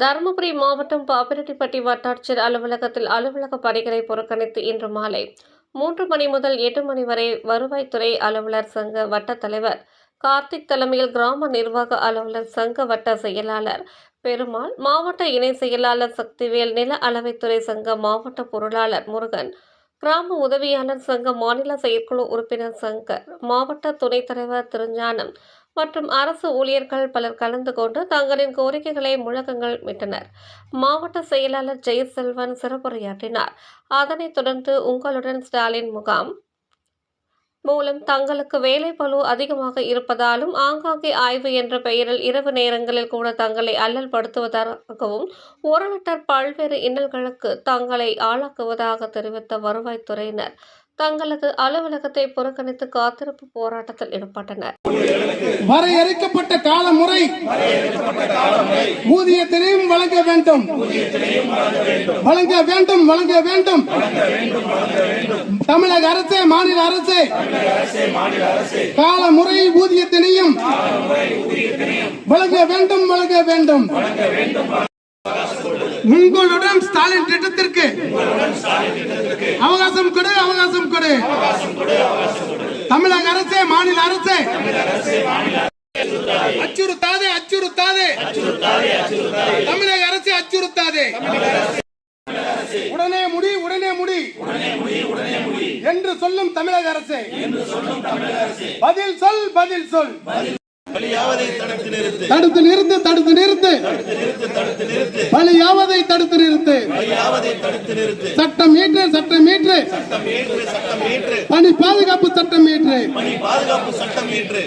தருமபுரி மாவட்டம் பாப்பிரெட்டிப்பட்டி வட்டாட்சியர் அலுவலகத்தில் அலுவலக பணிகளை புறக்கணித்து இன்று மாலை மூன்று மணி முதல் எட்டு மணி வரை வருவாய்த்துறை அலுவலர் சங்க வட்ட தலைவர் கார்த்திக் தலைமையில் கிராம நிர்வாக அலுவலர் சங்க வட்ட செயலாளர் பெருமாள் மாவட்ட இணை செயலாளர் சக்திவேல் நில அளவைத்துறை சங்க மாவட்ட பொருளாளர் முருகன் கிராம உதவியாளர் சங்க மாநில செயற்குழு உறுப்பினர் சங்கர் மாவட்ட துணைத் தலைவர் திருஞானம் மற்றும் அரசு ஊழியர்கள் பலர் கலந்து கொண்டு தங்களின் கோரிக்கைகளை முழக்கங்கள் விட்டனர் மாவட்ட செயலாளர் ஜெயசெல்வன் சிறப்புரையாற்றினார். அதனைத் தொடர்ந்து உங்களுடன் ஸ்டாலின் முகாம் மூலம் தங்களுக்கு வேலை பளு அதிகமாக இருப்பதாலும் ஆங்காங்கே ஆய்வு என்ற பெயரில் இரவு நேரங்களில் கூட தங்களை அல்லல் படுத்துவதாகவும் ஒரு லிட்டர் பல்வேறு இன்னல்களுக்கு தங்களை ஆளாக்குவதாக தெரிவித்த வருவாய்த்துறையினர். தங்களது அலுவலகத்தை புறக்கணித்து காத்திருப்பு போராட்டத்தில் ஈடுபட்டனர். வரையறுக்கப்பட்ட காலமுறை ஊதியத்தினையும் வழங்க வேண்டும். வழங்க வேண்டும் வழங்க வேண்டும். தமிழக அரசே மாநில அரசு காலமுறை ஊதியத்தினையும் வழங்க வேண்டும் வழங்க வேண்டும். உங்களுடன் ஸ்டாலின் திட்டத்திற்கு கொடு. தமிழக அரசே மாநில அரசே. அச்சுறுத்தாதே அச்சுறுத்தாதே. தமிழக அரசு அச்சுறுத்தாதே. உடனே முடி உடனே முடி. என்று சொல்லும் தமிழக அரசு. பதில் சொல் பதில் சொல். தடுத்து நிறுத்து. தடுத்து நிறுத்து தடுத்து நிறுத்து. சட்டம் ஏற்று சட்டம் ஏற்று. பணி பாதுகாப்பு சட்டம் ஏற்று.